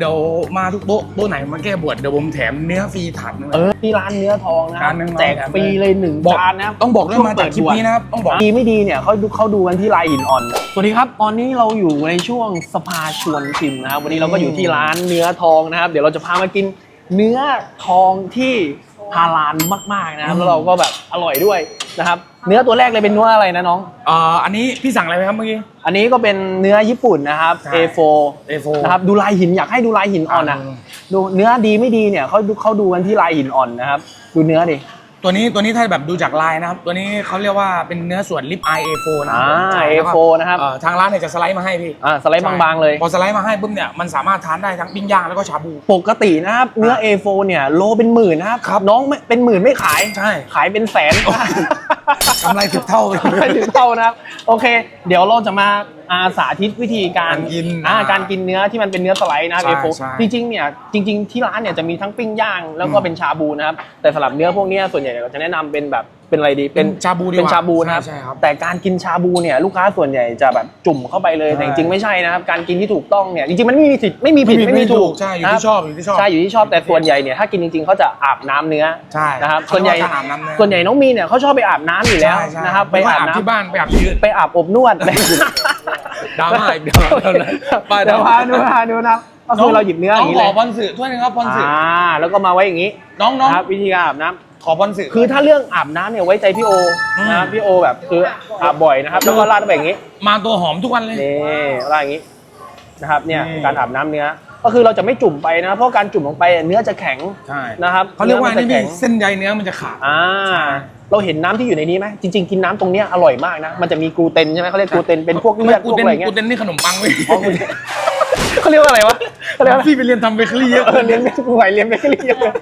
เดี๋ยวมาทุกโต๊ะโต๊ะไหนมาแก้บวชเดี๋ยวผมแถมเนื้อฟรีถังหนึ่งเออที่ร้านเนื้อทองนะครัร้าบนเนื้อทองแจกฟรีเลยหนึ่งบอก จานนะครับต้องบอกด้วยช่วงมาจากคลิปเปิดบวชนี้นะครับต้องบอก ดีไม่ดีเนี่ยเขาดูเขาดูกันที่ลายหินอ่อน สวัสดีครับ ตอนนี้เราอยู่ในช่วงสภาชวนชิมนะครับ วันนี้เราก็อยู่ที่ร้านเนื้อทองนะครับ เดี๋ยวเราจะพามากินเนื้อทองที่ฮาลาลมากๆนะครับ แล้วเราก็แบบอร่อยด้วยนะครับ เนื้อตัวแรกเลยเป็นเนื้ออะไรนะน้อง เอ่ออันนี้พี่สั่งอะไรไปครับเมื่อกี้ อันนี้ก็เป็นเนื้อญี่ปุ่นนะครับ ใช่ A4 A4 นะครับดูลายหินอยากให้ดูลายหินอ่อนอะอืมดูเนื้อดีไม่ดีเนี่ยเขาดูเขาดูกันที่ลายหินอ่อนนะครับดูเนื้อดิตัวนี้ตัวนี้ถ้าแบบดูจากลายนะครับ ตัวนี้เขาเรียกว่าเป็นเนื้อส่วนลิปไอ A4 นะอ่า ใช่ A4 นะครับเอ่อทางร้านเนี่ยจะสไลด์มาให้พี่อ่าสไลด์บางๆเลย พอสไลด์มาให้ปุ๊บเนี่ยมันสามารถทานได้ทั้งปิ้งย่างแล้วก็ชาบู ปกตินะครับเนื้อ A4 เนี่ยโลเป็นหมื่นนะครับครับ น้องไม่เป็นหมื่นไม่ขาย ใช่ ขายเป็นแสน กำไรสิบเท่าเลยไม่ถึงเท่านะครับ โอเค เดี๋ยวเราจะมา อาสาธิตวิธีการการกินอ่าอ่าการกินเนื้อที่มันเป็นเนื้อสไลด์นะครับใช่ A4 ใช่ จริงๆเนี่ยจริง ๆ ที่ร้านเนี่ยจะมีทั้งปิ้งย่างแล้วก็อืมเป็นชาบูนะครับแต่สำหรับเนื้อพวกเนี้ยส่วนใหญ่เราจะแนะนำเป็นแบบเป็นอะไรดีเป็น ชาบูดีกว่าเป็นชาบูนะครับ ใช่ใช่ครับ แต่การกินชาบูเนี่ยลูกค้าส่วนใหญ่จะแบบจุ่มเข้าไปเลยใช่ แต่จริงๆไม่ใช่นะครับ การกินที่ถูกต้องเนี่ยจริงๆมันไม่มีผิดไม่มีผิดไม่มีถูกใช่อยู่นะครัที่ชอบอยู่ที่ชอบ ใช่อยู่ที่ชอบแต่ส่วนใหญ่เนี่ยถ้ากินจริงๆเขาจะอาบน้ำเนื้อใช่นะครับส่วนใหญ่เขาเรียกว่าการอาบน้ำเนื้อ ส่วนใหญ่น้องมีนเนี่ยเขาชอบไปอาบน้ำอยู่แล้วใช่ใช่นะครับไปม่ว่อาบน้ำที่บ้านไปอาบที่อื่น ไปอาบอบนวด ดราม่าอีกเดี๋ยวเดี๋ยวเลยไปเดี๋ยวพาดูพาดูนะครับก็คือเราหยิบเนื้ออย่างนี้ขเลอยพรสื่อถ้วยหนึงครับพรสื่ออ่าแล้วก็มาไว้อย่างนี้น้องน้องนะครับวิธีการอาบน้ำ ขอพรสื่อ คือถ้าเรื่องอาบน้ำเนี่ยไว้ใจพี่โออืม นะครับพี่โอแบบคืออาบบ่อยนะครับแล้วก็ราดไปอย่างนี้มาตัวหอมทุกวันเลย นี่ราดอย่างนี้นะครับเนี่ยนี่การอาบน้ำเนื้อ ก็คือเราจะไม่จุ่มไปนะเพราะการจุ่มลงไปเนื้อจะแข็งใช่นะครับเขาเรียกว่านื้อมันี่จะพี่แข็งเส้นใยเนื้อมันจะขาดอ่าเราเห็นน้ำที่อยู่ในนี้ไหมจริงๆกินน้ำตรงเนี้ยอร่อยมากนะมันจะมีกลูเตนใช่ไหมเขาเรียกกลูเตนเป็นพวกเลือดพกูวกเต้นอะไรเงี้กูยเต้นนี่ขนมปังเว้ยอ๋อกูเต้นเขาเรียกว่าอะไรวะเขาเรียกว่าพี่ไปเรียนทำเบเกอรี่เยอะเออเลี้ยงไม่ไหวเลี้ยงไม่เลี้ยงเลย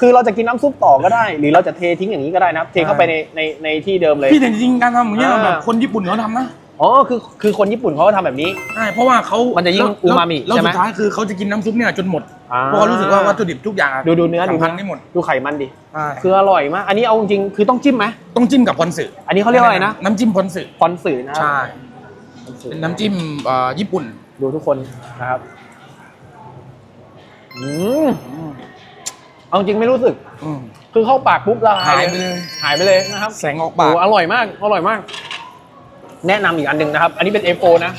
คือเราจะกินน้ำซุปต่อก็ได้ หรือเราจะเททิ้งอย่างนี้ก็ได้นะครับเทเข้าไปในในในที่เดิมเลยพี่แต่จริงๆการทำอย่างเงี้ยอ่าแบบคนญี่ปุ่นเขาทำนะ อ๋อคือคือคนญี่ปุ่นเขาก็ทำแบบนี้ ใช่เพราะว่าเขามันจะยิ่งแล้วอูมามิแล้วใช่ไหม สุดท้ายคือเขาจะกินน้ำซุปเนี่ยจนหมดอ่าเพราะเขารู้สึกว่าวัตถุดิบทุกอย่างะดูดูเนื้อดูสัมพันธ์ไม่หมดดูไขมันดิใช่คืออร่อยมาก อันนี้เอาจริงๆคือต้องจิ้มไหมต้องจิ้มกับพรสื่ออันนี้เขาเรียกว่าอะไรนะน้ำจิ้มพรสื่อฟอนสื่อนะครัใช่ฟอนสื่อเป็นน้ำจิ้มเอ่อญี่ปุ่นดูทุกคนนะครับอืมเอาจริงไม่รู้สึก อืมคือเข้าปากปุ๊บละลาหายยไปเลย หายไปเลยนะครับแสงออกโอ้ปากอร่อยมากอร่อยมาก แนะนำอีกอันหนึ่งนะครับ อันนี้เป็น F4 นะ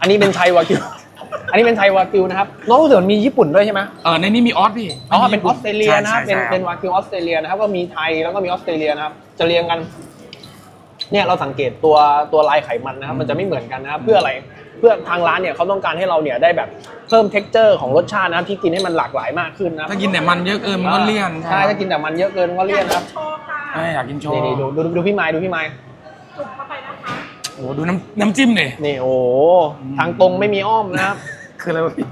อันนี้เป็นไทยวากิว อันนี้เป็นไทยวากิวนะครับ น้องรู้สึกว่ามีญี่ปุ่นด้วยใช่ไหมเออในนี้มีออสพี่อ๋อ เป็นออสเตรเลียนะครับใช่เป็นใช่เป็นวากิวออสเตรเลียนะครับ ก็มีไทยแล้วก็มีออสเตรเลียนะครับ จะเรียงกัน เนี่ยเราสังเกตตัวตัวลายไขมันนะครับ มันจะไม่เหมือนกันนะครับ เพื่ออะไร เพื่อทางร้านเนี่ยเขาต้องการให้เราเนี่ยได้แบบเพิ่ม t e x t อร์ของรสชาตินะครับที่กินให้มันหลากหลายมากขึ้นนะครับ ถ้ากินแต่มันเยอะเกินมันก็เลี่ยนใช่ ถ้ากินแต่มันเยอะเกินก็เลี่ยนนะครับ โชว์ค่ะใช่อยากกินโชว์นี่นี่ดูดูดูพี่ไม้ดูพี่ไม้จุ่มเข้าไปนะคะ โอ้โหดูน้ำน้ำจิ้มเลยนี่โอ้โหทางตรงไม่มีอ้อมนะครับ คืออะไรวะพี่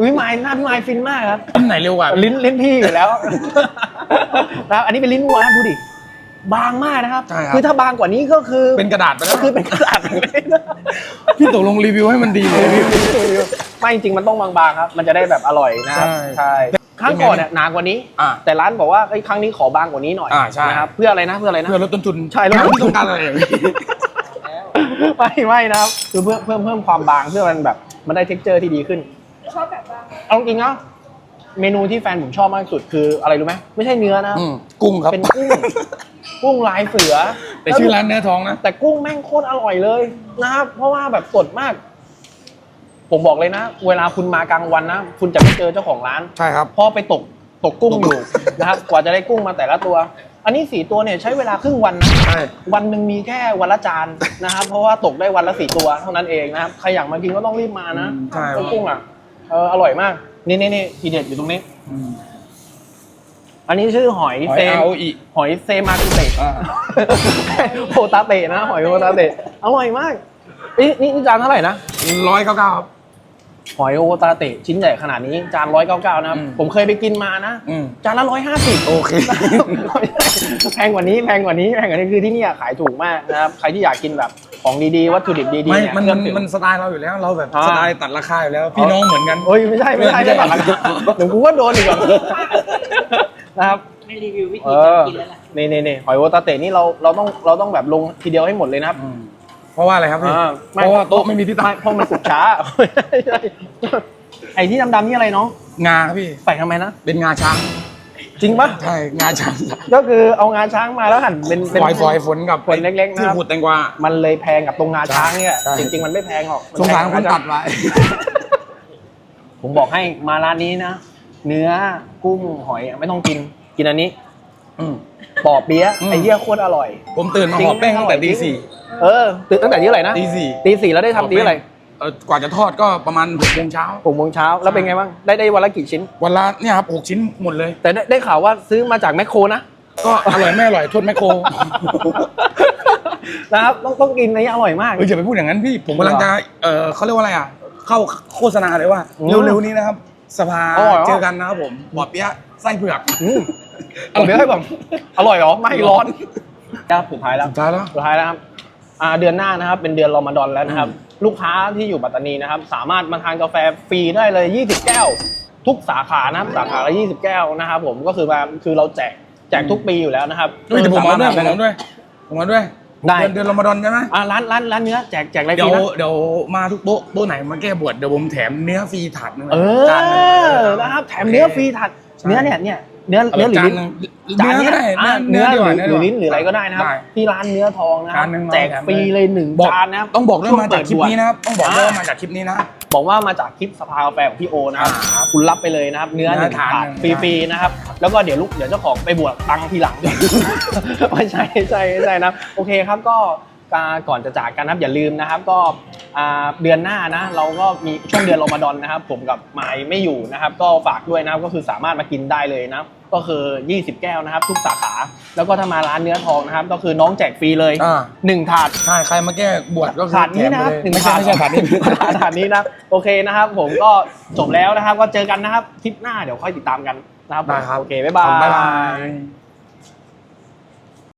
อุ้ยไม้หน้าพี่ไม้ฟินมากครับอันไหนเร็วกว่าลิ้นลิ้นพี่อยู่แล้วนะครับอันนี้เป็นลิ้นวัวนะดูดิบางมากนะครับใช่ครับคือถ้าบางกว่านี้ก็คือเป็นกระดาษไปแล้วก็คือเป็นกระดาษเลยนะพี่ตกลงรีวิวให้มันดีเลยไม่จริงๆมันต้องบางๆครับ มันจะได้แบบอร่อยนะครับใช่ใช่ ครั้งก่อนเนี่ยหนากว่านี้ อ่า แต่ร้านบอกว่าเอ้ยครั้งนี้ขอบางกว่านี้หน่อยอ่าใช่ นะครับเพื่ออะไรนะเพื่ออะไรนะ เพื่อลดต้นทุนใช่ลดต้นทุนพี่ต้องการอะไรอะพี่ไม่ไม่นะครับคือเพื่อเพิ่มเพิ่มความบางเพื่อมันแบบมันได้เท็กเจอร์ที่ดีขึ้น ชอบแบบว่าเอาจริงๆนะเมนูที่แฟนผมชอบมากที่สุดคืออะไรรู้ไหมไม่ใช่เนื้อนะอืมกุ้งครับเป็นกุ้งกุ้งลายเสือแต่ชื่อร้านเนื้อทองนะ แต่กุ้งแม่งโคตรอร่อยเลยนะครับเพราะว่าแบบสดมาก ผมบอกเลยนะ เวลาคุณมากลางวันนะ คุณจะไม่เจอเจ้าของร้านใช่ครับ เพราะไปตกตกกุ้งอยู่นะครับ กว่าจะได้กุ้งมาแต่ละตัว อันนี้สี่ตัวเนี่ยใช้เวลาครึ่งวันนะใช่ วันหนึ่งมีแค่วันละจานนะครับ เพราะว่าตกได้วันละสี่ตัวเท่านั้นเองนะครับใครอยากมากินก็ต้องรีบมานะใช่เจ้ากุ้งอะเอออร่อยมากนี่นี่นี่ทีเด็ดอยู่ตรงนี้ อืมอันนี้ชื่อหอยหอยเซเอาอีหอยเซมากุเตะอ่า โฮตาเตะนะ หอยโฮตาเตะอร่อยมากนี่นี่นี่จานเท่าไหร่นะร้อยเก้าเก้าครับ หอยโฮตาเตะชิ้นใหญ่ขนาดนี้จานร้อยเก้าเก้านะครับอืมผมเคยไปกินมานะอืมจานละร้อยห้าสิบโอเคแพงกว่านี้แพงกว่านี้แพงกว่านี้คือที่เนี่ยขายถูกมากนะครับใครที่อยากกินแบบของดีๆวัตถุดิบดีๆไม่เนี่ยมันเครื่มัอนงถึงมันสไตล์เราอยู่แล้วเราแบบอ่าสไตล์ตัดราคาอยู่แล้วพี่น้องเหมือนกันโอ้ยไม่ใช่ไม่ใช่ไม่ใช่ได้ตัดราคาเดี๋ยวกูก็โดนอีกอะนะครับไม่รีวิววิเอธีการอกินแล้วล่ะนี่นี่นี่หอยโฮตาเตะนี่เราเราต้องเราต้องแบบลงทีเดียวให้หมดเลยนะครับอืม เพราะว่าอะไรครับพี่ อ่าเพราะว่าโต๊ะไม่มีที่ตั้งเพราะมันสุกช้า ไอ้ที่ดำๆนี่อะไรน้องงาครับพี่ ใส่ทำไมนะ เป็นงาช้าง จริงปะใช่ งาช้างก็คือเอางาช้างมาแล้วหั่นเป็นเป็นฟอยฟอยฝนกับฝนเล็กๆนะครับ ที่ขูดแตงกวา มันเลยแพงกับตรงงาช้างเนี่ย ใช่ จริง ๆ มันไม่แพงหรอกสงสารมัคนแพตังดไว้ ผมบอกให้มาร้านนี้นะ เนื้อกุ้งหอยไม่ต้องกิน กินอันนี้ อืม ปอเปี๊ยะอืมไอ้เหี้ยโคตรอร่อย ผมตื่นมาจริงหอบแป้งตั้งแต่ไม่ตีอร่อยจริงสี่เออตื่นตั้งแต่ที่อะไหรนะตีสี่ตีสี่แล้วได้ทำตีอะไหรเออกว่าจะทอดก็ประมาณหกโมงเช้าหกโมงเช้าแล้วเป็นไงบ้างได้ได้วันละกี่ชิ้น วันละเนี่ยครับหกชิ้นหมดเลย แต่ได้ได้ข่าวว่าซื้อมาจากแมคโครนะ ก็อร่อยไม่อร่อยโทษแมคโคร นะครับต้องต้องกินอันนี้อร่อยมาก เอออย่าไปพูดอย่างนั้นพี่ ผมกำลังจะ เออเขาเรียกว่าอะไรอะ เข้าโฆษณาเลยว่า อืมเร็วๆนี้นะครับ สภาอร่อยเหรอ เจอกันนะครับผมบอดเปี๊ยะ ไส้เผือกอืมเอาเดี๋ยวให้ผมอร่อยเหรอไม่ร้อนครับสุดท้ายแล้วสุดท้ายแล้วสุดท้ายแล้วครับอ่าเดือนหน้านะครับ เป็นเดือนรอมฎอนแล้วนะครับ ลูกค้าที่อยู่ปัตตานีนะครับ สามารถมาทานกาแฟฟรีได้เลย 20 แก้ว ทุกสาขานะครับสาขาละ20 แก้วนะครับ ผมก็คือมาคือเราแจกแจกทุกปีอยู่แล้วนะครับเฮ้ยเดี๋ยวผมเอาด้วยสผมรถเอาด้วยผมเอาด้วยได้เดือนเดือนรอมฎอนใช่ไหมอ่าร้านร้านร้านเนื้อแจกแจกอะไรฟเดี๋ยรีวนะเดี๋ยวมาทุกโต๊ะโต๊ะไหนมาแก้บวชเดี๋ยวผมแถมเนื้อฟรีถาดหนึงเอจานหนึ่งอนะครับแถมเนื้อฟรีถัด เนื้อเนี่ยเนี่ยเนื้อเอาเนื้อหรือจานลิ้นหนึ่งจานเนื้อเนี้ก็ยได้อะเนื้เนื้ออดีหกรือว่าหรือลิ้นหรืออะไรก็ได้นะครับได้ที่ร้านเนื้อทองนะครัจาบนหนึ่งแจกแถมฟรีเลยหนึ่งบอกจานนะครับต้องบอกด้วยช่วงมาจากคลิปเปิดนี้นะครับต้องบอกด้วยอ่าว่ามาจากคลิปนี้นะบอกว่ามาจากคลิปสภากาแฟของพี่โอนะครับอ่าคุณรับไปเลยนะครับ เนื้อหเนื้นึ่องถาถาดดหนึ่งฟรีๆนะครับ แล้วก็เดี๋ยวลูกเดี๋ยวเจ้าของไปบวกตังค์ทีหลังไม่ใช่ไม่ใช่ไม่ใช่นะโอเคครับก็การก่อนจะจากกันนะครับอย่าลืมนะครับ ก็ อ่าเดือนหน้านะ เราก็มีช่วงเดือนรอมฎอนนะครับ ผมกับไมค์ไม่อยู่นะครับ ก็ฝากด้วยนะครับก็คือสามารถมากินได้เลยนะครับก็คือ 20 แก้วนะครับ ทุกสาขา แล้วก็ถ้ามาร้านเนื้อทองนะครับ ก็คือน้องแจกฟรีเลยอ่า หนึ่งถาด ใช่ใครมาแก้บวชก็คือถาดนี้นะครับแถมไปเลยไม่ใช่ไม่ใช่ถาดนี้ ถาดนี้นะโอเคนะครับ ผมก็จบแล้วนะครับ ก็เจอกันนะครับทริปหน้าเดี๋ยวค่อยติดตามกันนะครับผมได้ครับโอเค บ๊ายบาย บ๊ายบาย